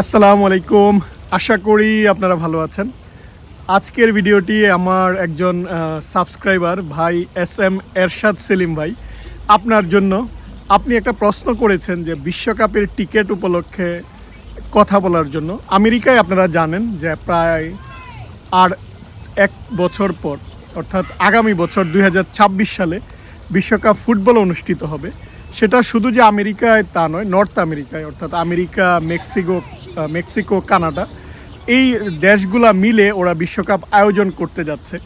আসসালামু আলাইকুম। আশা করি আপনারা ভালো আছেন। আজকের ভিডিওটি আমার একজন সাবস্ক্রাইবার ভাই এস এম এরশাদ সেলিম ভাই। আপনার জন্য আপনি একটা প্রশ্ন করেছেন যে বিশ্বকাপের টিকিট উপলক্ষে কথা বলার জন্য। আমেরিকায় আপনারা জানেন যে প্রায় আর এক বছর পর, অর্থাৎ আগামী বছর দু হাজার ছাব্বিশ সালে বিশ্বকাপ ফুটবল অনুষ্ঠিত হবে। সেটা শুধু যে আমেরিকায় তা নয়, নর্থ আমেরিকায়, অর্থাৎ আমেরিকা, মেক্সিকো মেক্সিকো, কানাডা, এই দেশগুলা মিলে ওরা বিশ্বকাপ আয়োজন করতে যাচ্ছে।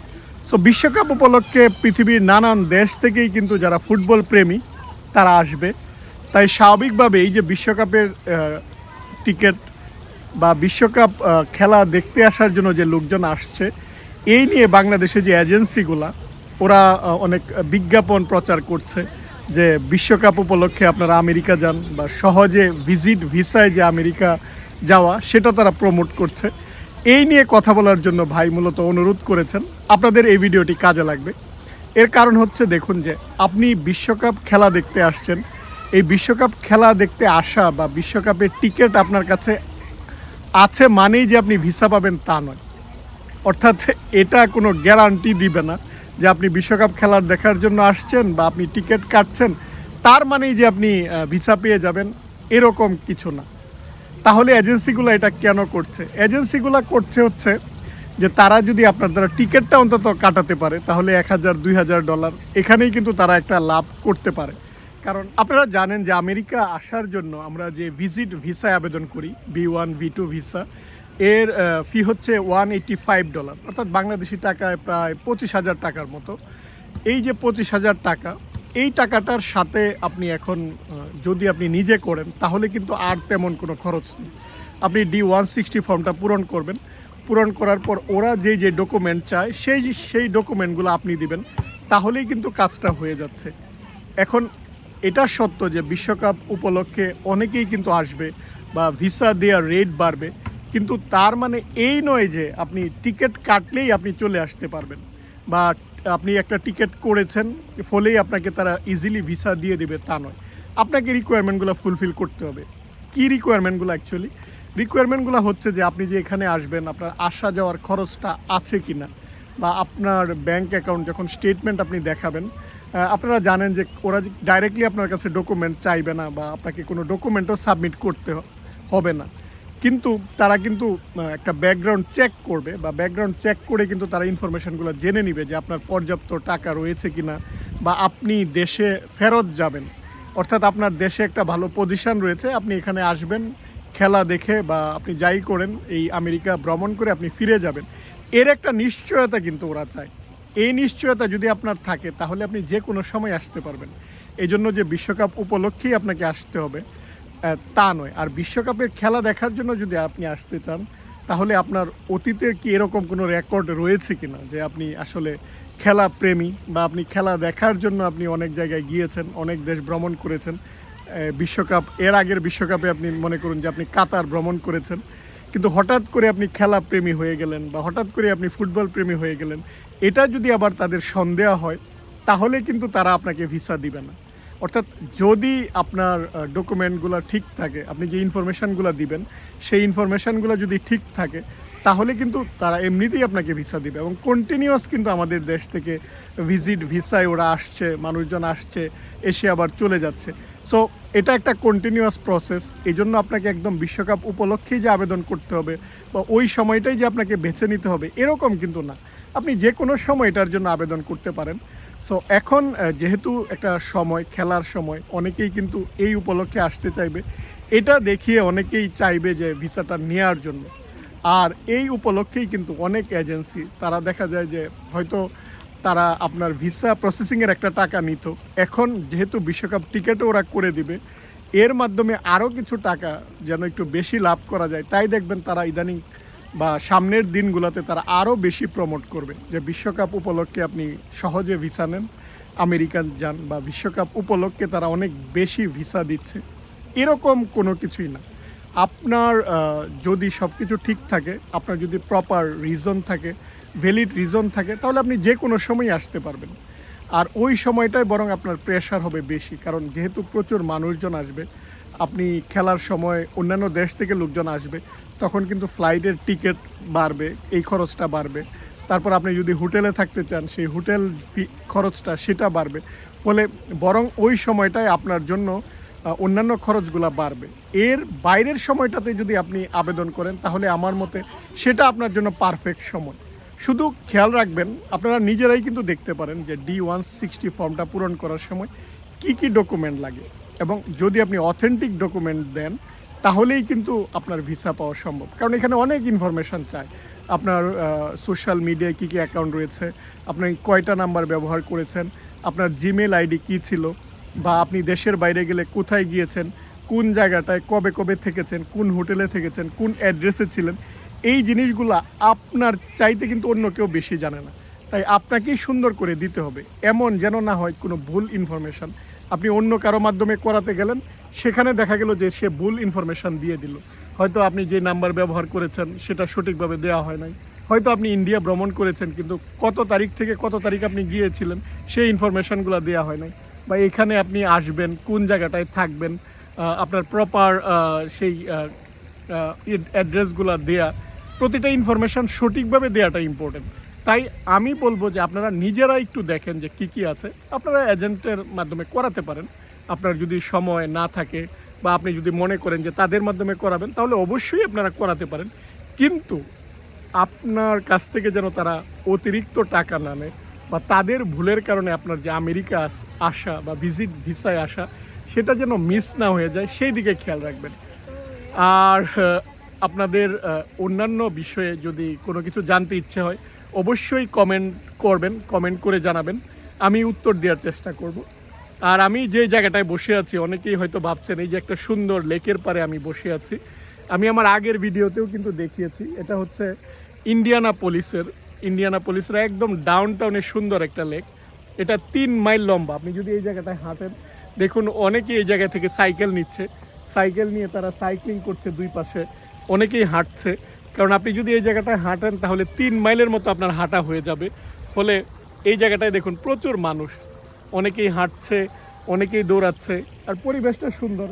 সো বিশ্বকাপ উপলক্ষে পৃথিবীর নানান দেশ থেকেই কিন্তু যারা ফুটবল প্রেমী, তারা আসবে। তাই স্বাভাবিকভাবে এই যে বিশ্বকাপের টিকিট বা বিশ্বকাপ খেলা দেখতে আসার জন্য যে লোকজন আসছে, এই নিয়ে বাংলাদেশে যে এজেন্সিগুলা, ওরা অনেক বিজ্ঞাপন প্রচার করছে। যে বিশ্বকাপ উপলক্ষে আপনারা আমেরিকা যান বা সহজে ভিজিট ভিসায় যে আমেরিকা যাওয়া, সেটা তারা প্রমোট করছে। এই নিয়ে কথা বলার জন্য ভাই মূলত অনুরোধ করেছেন। আপনাদের এই ভিডিওটি কাজে লাগবে। এর কারণ হচ্ছে দেখুন যে, আপনি বিশ্বকাপ খেলা দেখতে আসছেন। এই বিশ্বকাপ খেলা দেখতে আসা বা বিশ্বকাপের টিকিট আপনার কাছে আছে মানেই যে আপনি ভিসা পাবেন তা নয়। অর্থাৎ এটা কোনো গ্যারান্টি দিবে না। যে আপনি বিশ্বকাপ খেলার দেখার জন্য আসছেন বা আপনি টিকিট কাটছেন, তার মানেই যে আপনি ভিসা পেয়ে যাবেন, এরকম কিছু না। তাহলে এজেন্সিগুলো এটা কেন করছে? এজেন্সিগুলো করছে হচ্ছে যে তারা যদি আপনার দ্বারা টিকিটটা অন্তত কাটাতে পারে, তাহলে এক হাজার, দুই হাজার ডলার এখানেই কিন্তু তারা একটা লাভ করতে পারে। কারণ আপনারা জানেন যে আমেরিকা আসার জন্য আমরা যে ভিজিট ভিসায় আবেদন করি, B one V two visa এর ফি হচ্ছে ওয়ান এইটি ফাইভ ডলার অর্থাৎ বাংলাদেশি টাকায় প্রায় পঁচিশ হাজার টাকার মতো। এই যে পঁচিশ হাজার টাকা, এই টাকাটার সাথে আপনি এখন যদি আপনি নিজে করেন, তাহলে কিন্তু আর তেমন কোনো খরচ নেই। আপনি ডি ওয়ান সিক্সটি ফর্মটা পূরণ করবেন। পূরণ করার পর ওরা যে যে ডকুমেন্ট চায়, সেই সেই ডকুমেন্টগুলো আপনি দিবেন। তাহলেই কিন্তু কাজটা হয়ে যাচ্ছে। এখন এটা সত্য যে বিশ্বকাপ উপলক্ষে অনেকেই কিন্তু আসবে বা ভিসা দেওয়ার রেট বাড়বে। কিন্তু তার মানে এই নয় যে আপনি টিকিট কাটলেই আপনি চলে আসতে পারবেন। বা আপনি একটা টিকিট করেছেন, ফলেই আপনাকে তারা ইজিলি ভিসা দিয়ে দেবে, তা নয়। আপনাকে রিকোয়ারমেন্টগুলো ফুলফিল করতে হবে। কী রিকোয়ারমেন্টগুলো অ্যাকচুয়ালি রিকোয়ারমেন্টগুলো হচ্ছে যে আপনি যে এখানে আসবেন, আপনার আসা যাওয়ার খরচটা আছে কি না বা আপনার ব্যাংক অ্যাকাউন্ট যখন স্টেটমেন্ট আপনি দেখাবেন আপনারা জানেন যে ওরা ডাইরেক্টলি আপনার কাছে ডকুমেন্ট চাইবে না বা আপনাকে কোনো ডকুমেন্টও সাবমিট করতে হবে না। কিন্তু তারা কিন্তু একটা ব্যাকগ্রাউন্ড চেক করবে বা ব্যাকগ্রাউন্ড চেক করে কিন্তু তারা ইনফরমেশনগুলো জেনে নিবে যে আপনার পর্যাপ্ত টাকা রয়েছে কিনা বা আপনি দেশে ফেরত যাবেন। অর্থাৎ আপনার দেশে একটা ভালো পজিশন রয়েছে, আপনি এখানে আসবেন, খেলা দেখে বা আপনি যাই করেন, এই আমেরিকা ভ্রমণ করে আপনি ফিরে যাবেন। এর একটা নিশ্চয়তা কিন্তু ওরা চায়। এই নিশ্চয়তা যদি আপনার থাকে, তাহলে আপনি যে কোনো সময় আসতে পারবেন। এই জন্য যে বিশ্বকাপ উপলক্ষেই আপনাকে আসতে হবে। তা নয়। আর বিশ্বকাপের খেলা দেখার জন্য যদি আপনি আসতে চান, তাহলে আপনার অতীতের কি এরকম কোনো রেকর্ড রয়েছে কি না যে আপনি আসলে খেলা প্রেমী বা আপনি খেলা দেখার জন্য আপনি অনেক জায়গায় গিয়েছেন, অনেক দেশ ভ্রমণ করেছেন। বিশ্বকাপ, এর আগের বিশ্বকাপে আপনি মনে করুন যে আপনি কাতার ভ্রমণ করেছেন। কিন্তু হঠাৎ করে আপনি খেলা প্রেমী হয়ে গেলেন বা হঠাৎ করে আপনি ফুটবল প্রেমী হয়ে গেলেন, এটা যদি আবার তাদের সন্দেহ হয়, তাহলে কিন্তু তারা আপনাকে ভিসা দিবে না। অর্থাৎ যদি আপনার ডকুমেন্টগুলো ঠিক থাকে, আপনি যে ইনফরমেশানগুলো দিবেন, সেই ইনফরমেশানগুলো যদি ঠিক থাকে, তাহলে কিন্তু তারা এমনিতেই আপনাকে ভিসা দিবে এবং কন্টিনিউয়াস কিন্তু আমাদের দেশ থেকে ভিজিট ভিসায় ওরা আসছে, মানুষজন আসছে, এসে আবার চলে যাচ্ছে। সো এটা একটা কন্টিনিউয়াস প্রসেস এই জন্য আপনাকে একদম বিশ্বকাপ উপলক্ষেই যে আবেদন করতে হবে বা ওই সময়টাই যে আপনাকে বেছে নিতে হবে, এরকম কিন্তু না। আপনি যে কোনো সময় এটার জন্য আবেদন করতে পারেন। সো এখন যেহেতু একটা সময়, খেলার সময়, অনেকেই কিন্তু এই উপলক্ষে আসতে চাইবে। এটা দেখিয়ে অনেকেই চাইবে যে ভিসাটা নেওয়ার জন্য। আর এই উপলক্ষেই কিন্তু অনেক এজেন্সি, তারা দেখা যায় যে হয়তো তারা আপনার ভিসা প্রসেসিংয়ের একটা টাকা নিত। এখন যেহেতু বিশ্বকাপ টিকিটও ওরা করে দিবে, এর মাধ্যমে আরও কিছু টাকা যেন একটু বেশি লাভ করা যায়। তাই দেখবেন তারা ইদানিং বা সামনের দিনগুলোতে তারা আরও বেশি প্রমোট করবে। যে বিশ্বকাপ উপলক্ষে আপনি সহজে ভিসা নেন, আমেরিকান যান বা বিশ্বকাপ উপলক্ষে তারা অনেক বেশি ভিসা দিচ্ছে। এরকম কোনো কিছুই না। আপনার যদি সব কিছু ঠিক থাকে, আপনার যদি প্রপার রিজন থাকে ভ্যালিড রিজন থাকে, তাহলে আপনি যে কোনো সময় আসতে পারবেন। আর ওই সময়টায় বরং আপনার প্রেশার হবে বেশি, কারণ যেহেতু প্রচুর মানুষজন আসবে, আপনি খেলার সময় অন্যান্য দেশ থেকে লোকজন আসবে তখন কিন্তু ফ্লাইটের টিকিট বাড়বে, এই খরচটা বাড়বে। তারপর আপনি যদি হোটেলে থাকতে চান, সেই হোটেল খরচটা সেটা বাড়বে। ফলে বরং ওই সময়টায় আপনার জন্য অন্যান্য খরচগুলো বাড়বে। এর বাইরের সময়টাতে যদি আপনি আবেদন করেন, তাহলে আমার মতে সেটা আপনার জন্য পারফেক্ট সময়। শুধু খেয়াল রাখবেন, আপনারা নিজেরাই কিন্তু দেখতে পারেন যে ডি ওয়ান সিক্সটি ফর্মটা পূরণ করার সময় কি কি ডকুমেন্ট লাগে। এবং যদি আপনি অথেন্টিক ডকুমেন্ট দেন তাহলেই কিন্তু আপনার ভিসা পাওয়া সম্ভব। কারণ এখানে অনেক ইনফরমেশন চায় আপনার সোশ্যাল মিডিয়ায় কী কী অ্যাকাউন্ট রয়েছে, আপনি কয়টা নাম্বার ব্যবহার করেছেন, আপনার জিমেল আইডি কী ছিল, বা আপনি দেশের বাইরে গেলে কোথায় গিয়েছেন, কোন জায়গাটায় কবে কবে থেকেছেন, কোন হোটেলে থেকেছেন, কোন অ্যাড্রেসে ছিলেন, এই জিনিসগুলা আপনার চাইতে কিন্তু অন্য কেউ বেশি জানে না। তাই আপনাকেই সুন্দর করে দিতে হবে। এমন যেন না হয় কোনো ভুল ইনফরমেশন আপনি অন্য কারও মাধ্যমে করাতে গেলেন সেখানে দেখা গেল যে সে ভুল ইনফরমেশন দিয়ে দিল। হয়তো আপনি যে নাম্বার ব্যবহার করেছেন, সেটা সঠিকভাবে দেওয়া হয় নাই। হয়তো আপনি ইন্ডিয়া ভ্রমণ করেছেন, কিন্তু কত তারিখ থেকে কত তারিখ আপনি গিয়েছিলেন, সেই ইনফরমেশনগুলো দেওয়া হয় নাই। বা এখানে আপনি আসবেন, কোন জায়গাটায় থাকবেন আপনার প্রপার সেই অ্যাড্রেসগুলো দেয়া, প্রতিটা ইনফরমেশন সঠিকভাবে দেওয়াটা ইম্পর্টেন্ট তাই আমি বলব যে আপনারা নিজেরা একটু দেখেন যে কি কি আছে। আপনারা এজেন্টের মাধ্যমে করাতে পারেন। আপনার যদি সময় না থাকে বা আপনি যদি মনে করেন যে তাদের মাধ্যমে করাবেন, তাহলে অবশ্যই আপনারা করাতে পারেন। কিন্তু আপনার কাছ থেকে যেন তারা অতিরিক্ত টাকা না নেয় বা তাদের ভুলের কারণে আপনার যে আমেরিকা আসা বা ভিজিট ভিসায় আসা, সেটা যেন মিস না হয়ে যায়, সেই দিকে খেয়াল রাখবেন। আর আপনাদের অন্যান্য বিষয়ে যদি কোনো কিছু জানতে ইচ্ছে হয়, অবশ্যই কমেন্ট করবেন, কমেন্ট করে জানাবেন। আমি উত্তর দেওয়ার চেষ্টা করব। আর আমি যে জায়গাটায় বসে আছি, অনেকেই হয়তো ভাবছেন এই যে একটা সুন্দর লেকের পারে আমি বসে আছি। আমি আমার আগের ভিডিওতেও কিন্তু দেখিয়েছি, এটা হচ্ছে ইন্ডিয়ানা পুলিশের ইন্ডিয়ানা পুলিশের একদম ডাউন টাউনের সুন্দর একটা লেক এটা তিন মাইল লম্বা, আপনি যদি এই জায়গাটায় হাঁটেন, দেখুন অনেকেই এই জায়গা থেকে সাইকেল নিচ্ছে। সাইকেল নিয়ে তারা সাইক্লিং করছে দুই পাশে, অনেকেই হাঁটছে। কারণ আপনি যদি এই জায়গাটায় হাঁটেন, তাহলে তিন মাইলের মতো আপনার হাঁটা হয়ে যাবে। ফলে এই জায়গাটায় দেখুন প্রচুর মানুষ। অনেকেই হাঁটছে অনেকেই দৌড়াচ্ছে। আর পরিবেশটা সুন্দর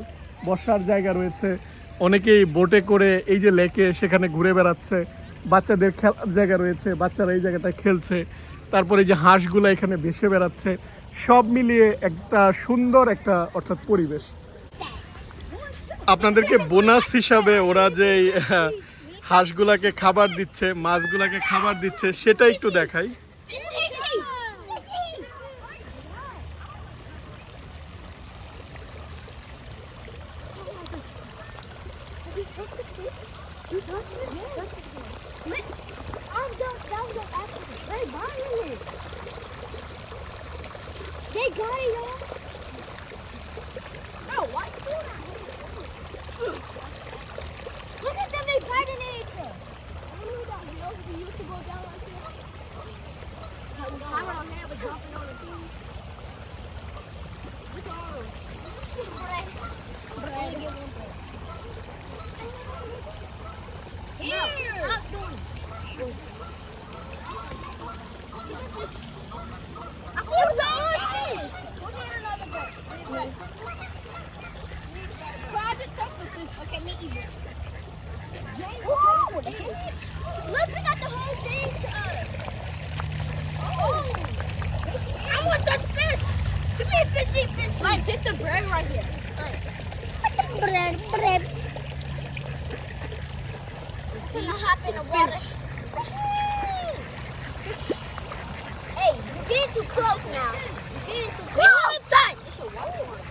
বসার জায়গা রয়েছে। অনেকেই বোটে করে এই যে লেকে সেখানে ঘুরে বেড়াচ্ছে। বাচ্চাদের খেলার জায়গা রয়েছে বাচ্চারা এই জায়গাটায় খেলছে। তারপরে যে হাঁসগুলো এখানে ভেসে বেড়াচ্ছে। সব মিলিয়ে একটা সুন্দর একটা অর্থাৎ পরিবেশ। আপনাদেরকে বোনাস হিসাবে ওরা যে এই, হাঁসগুলাকে খাবার দিচ্ছে মাছগুলাকে খাবার দিচ্ছে সেটা একটু দেখাই। They got it, y'all. No, what? Look at them, they biting anything. I don't know about you. Do you to go down like this? I don't have a dropping on the thing. Look at all of them. Here! Stop doing it. I see a goldfish! Go get another boat. Well, I just took the fish. Okay, me either. Whoa! Look, we got the whole thing to us. Oh! I want that fish! Give me a fishy, fishy! Like, get the bread right here. Like, bread, bread. It's gonna hop in the water. Hey, you're getting too close now. You're getting too close. No, inside.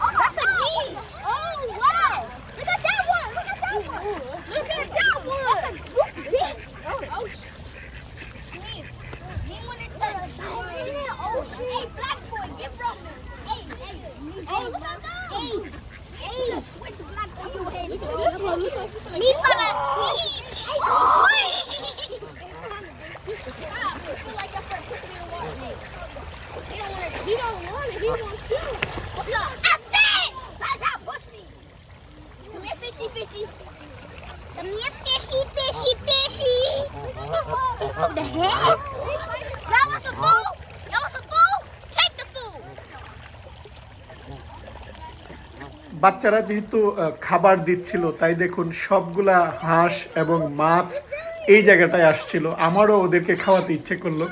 Oh, that's a oh, geese. Oh, wow. Look at that one. Look at that one. Look at that one. That's a geese. Oh, Geese. Get one inside the Oh, Hey, black boy, get from him. Hey, hey. Hey, oh, look at that. Hey. Hey, what's black on your head? Me for a speech. He don't want it, he wants to. Look, I fit! That's how push me. Come here, fishy, fishy. Come here, fishy, fishy, fishy. What the heck? That was a fool! বাচ্চারা যেহেতু খাবার দিচ্ছিল, তাই দেখুন সবগুলা হাঁস এবং মাছ এই জায়গাটায় আসছিল। আমারও ওদেরকে খাওয়াতে ইচ্ছে করল।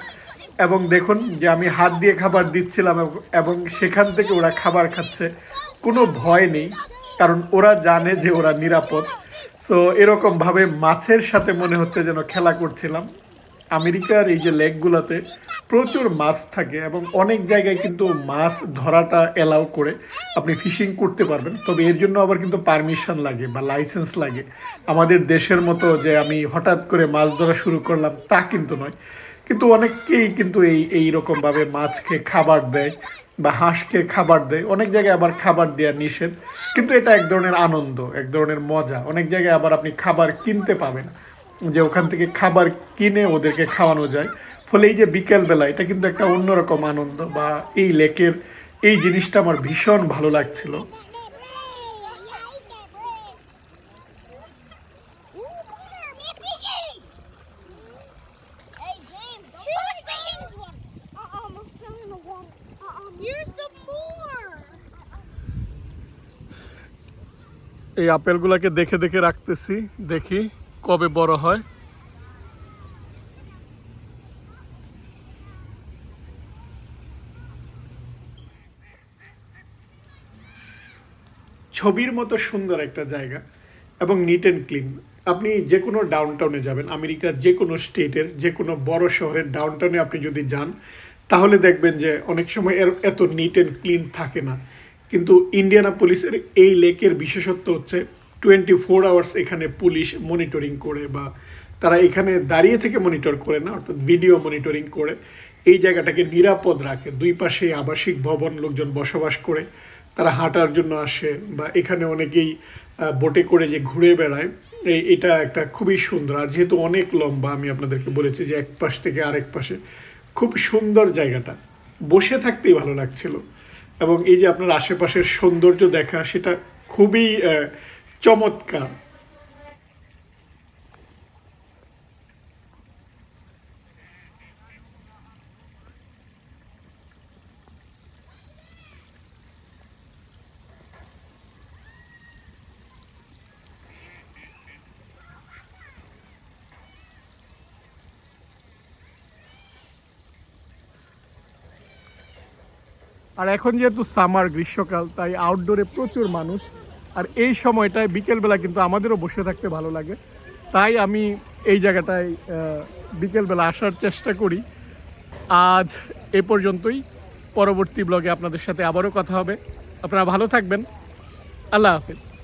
এবং দেখুন যে আমি হাত দিয়ে খাবার দিচ্ছিলাম এবং- সেখান থেকে ওরা খাবার খাচ্ছে। কোনো ভয় নেই, কারণ ওরা জানে যে ওরা নিরাপদ। সো এরকমভাবে মাছের সাথে মনে হচ্ছে যেন খেলা করছিলাম। আমেরিকার এই যে লেকগুলোতে প্রচুর মাছ থাকে এবং অনেক জায়গায় কিন্তু মাছ ধরাটা এলাও করে আপনি ফিশিং করতে পারবেন। তবে এর জন্য আবার কিন্তু পারমিশন লাগে বা লাইসেন্স লাগে। আমাদের দেশের মতো যে আমি হঠাৎ করে মাছ ধরা শুরু করলাম তা কিন্তু নয়। কিন্তু অনেককেই কিন্তু এই এই রকমভাবে মাছকে খাবার দেয় বা হাঁসকে খাবার দেয়। অনেক জায়গায় আবার খাবার দেওয়া নিষেধ। কিন্তু এটা এক ধরনের আনন্দ, এক ধরনের মজা। অনেক জায়গায় আবার আপনি খাবার কিনতে পাবেন। যে ওখান থেকে খাবার কিনে ওদেরকে খাওয়ানো যায় ফলে এই যে বিকেলবেলা, এটা কিন্তু একটা অন্যরকম আনন্দ বা এই লেকের এই জিনিসটা আমার ভীষণ ভালো লাগছিল. এই আপেলগুলোকে দেখে দেখে রাখতেছি, দেখি কবে বড় হয়? ছবির মতো সুন্দর একটা জায়গা এবং নিট অ্যান্ড ক্লিন আপনি যে কোনো ডাউনটাউনে যাবেন, আমেরিকার যে কোনো স্টেটের যে কোনো বড় শহরের ডাউনটাউনে আপনি যদি যান, তাহলে দেখবেন যে অনেক সময় এর এত নিট অ্যান্ড ক্লিন থাকে না। কিন্তু ইন্ডিয়ানা পুলিশের এই লেকের বিশেষত্ব হচ্ছে টোয়েন্টি ফোর আওয়ার্স এখানে পুলিশ মনিটরিং করে বা তারা এখানে দাঁড়িয়ে থেকে মনিটর করে না, অর্থাৎ ভিডিও মনিটরিং করে। এই জায়গাটাকে নিরাপদ রাখে। দুই পাশে আবাসিক ভবন, লোকজন বসবাস করে, তারা হাঁটার জন্য আসে বা এখানে অনেকেই বোটে করে যে ঘুরে বেড়ায়। এই এটা একটা খুবই সুন্দর। আর যেহেতু অনেক লম্বা, আমি আপনাদেরকে বলেছি যে এক পাশ থেকে আরেক পাশে। খুব সুন্দর জায়গাটা। বসে থাকতেই ভালো লাগছিল। এবং এই যে আপনার আশেপাশের সৌন্দর্য দেখা, সেটা খুবই চমৎকার। আর এখন যেহেতু সামার গ্রীষ্মকাল তাই আউটডোরে প্রচুর মানুষ আর এই সময়টায় বিকেলবেলা কিন্তু আমাদেরও বসে থাকতে ভালো লাগে। তাই আমি এই জায়গাটায় বিকেলবেলা আসার চেষ্টা করি। আজ এ পর্যন্তই। পরবর্তী ব্লগে আপনাদের সাথে আবারও কথা হবে। আপনারা ভালো থাকবেন। আল্লাহ হাফেজ।